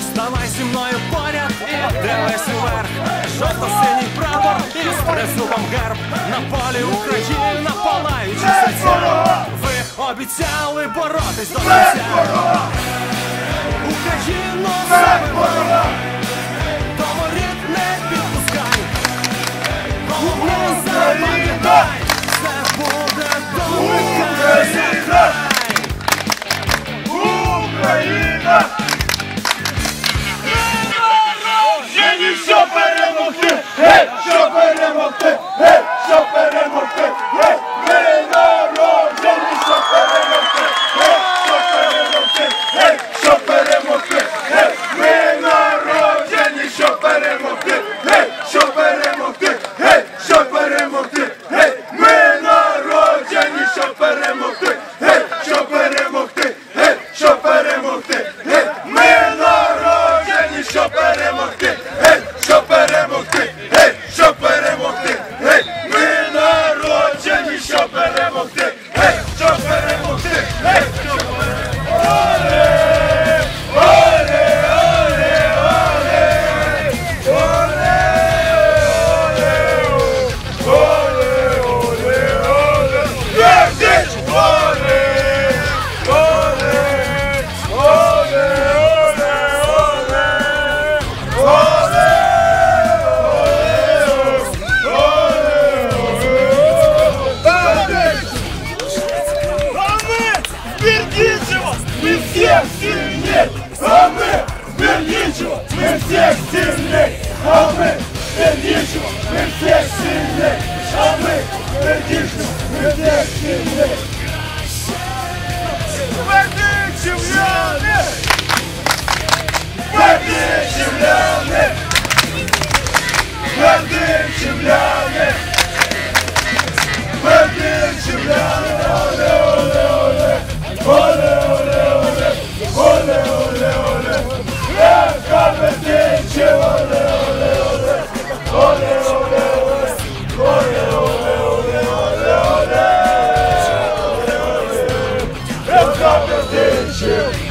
Вставай, земное поле, и делайся вверх. жовто-синій прапор із присупом герб на полі України на палаючі серця. Ви обіцяли боротись до кінця. Україна? Chopin and Let's do this.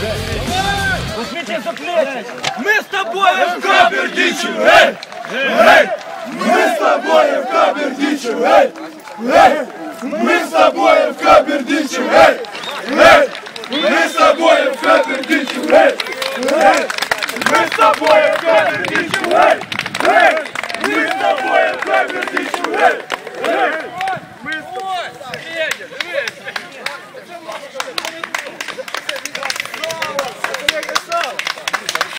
Yeah. Возьмите за. Мы с тобой в Кабердичу, эй! Эй! Мы с тобой в Кабердичу, эй! Эй! Мы с тобой в Кабердичу, эй! Эй! Мы с тобой в Кабердичу, эй! Эй! Мы с тобой в Кабердичу, эй!